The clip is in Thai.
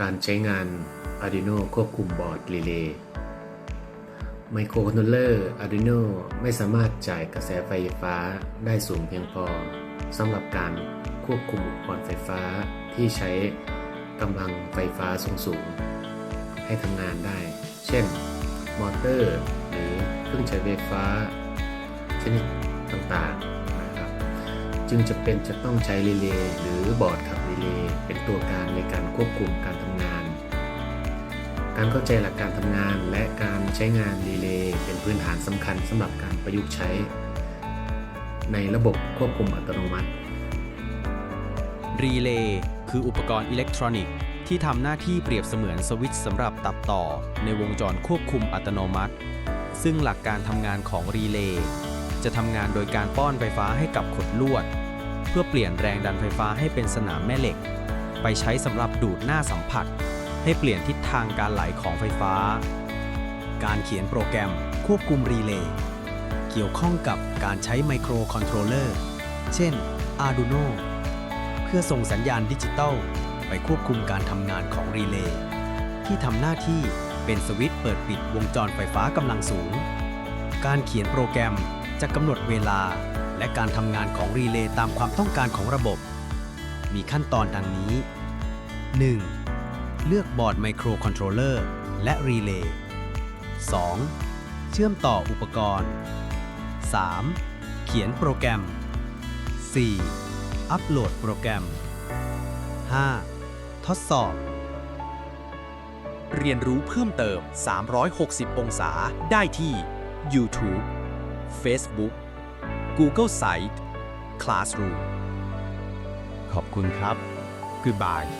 การใช้งาน Arduino ควบคุมบอร์ดรีเลย์ไมโครคอนโทรลเลอร์ Arduino ไม่สามารถจ่ายกระแสไฟฟ้าได้สูงเพียงพอสำหรับการควบคุมอุปกรณ์ไฟฟ้าที่ใช้กำลังไฟฟ้าสูงๆให้ทำงานได้ เช่น มอเตอร์ หรือเครื่องใช้ไฟฟ้า ชนิดต่างๆนะครับ จึงจะเป็นจะต้องใช้รีเลย์หรือบอร์ดขับรีเลย์เป็นตัวกลางในการควบคุมการ การเข้าใจหลักการทำงาน และการใช้งานรีเลย์เป็นพื้นฐานสำคัญสำหรับการประยุกต์ใช้ ในระบบควบคุมอัตโนมัติ รีเลย์คืออุปกรณ์อิเล็กทรอนิกส์ที่ทำหน้าที่เปรียบเสมือนสวิตช์สำหรับตัดต่อในวงจรควบคุมอัตโนมัติ ซึ่งหลักการทำงานของรีเลย์จะทำงานโดยการป้อนไฟฟ้าให้กับขดลวด เพื่อเปลี่ยนแรงดันไฟฟ้าให้เป็นสนามแม่เหล็ก ไปใช้สำหรับดูดหน้าสัมผัส ให้เปลี่ยนทิศทางการไหลของไฟฟ้า การเขียนโปรแกรมควบคุมรีเลย์เกี่ยวข้องกับการใช้ไมโครคอนโทรลเลอร์ เช่น Arduino เพื่อส่งสัญญาณดิจิตอลไปควบคุมการทำงานของรีเลย์ที่ทำหน้าที่เป็นสวิตช์เปิดปิดวงจรไฟฟ้ากำลังสูง การเขียนโปรแกรมจะกำหนดเวลาและการทำงานของรีเลย์ตามความต้องการของระบบ มีขั้นตอนดังนี้ 1. เลือกบอร์ดไมโครคอนโทรลเลอร์และรีเลย์ 2. เชื่อมต่ออุปกรณ์ 3. เขียนโปรแกรม 4. อัปโหลดโปรแกรม 5. ทดสอบ เรียนรู้เพิ่มเติม 360 องศาได้ที่ YouTube Facebook Google Site Classroom ขอบคุณครับ Goodbye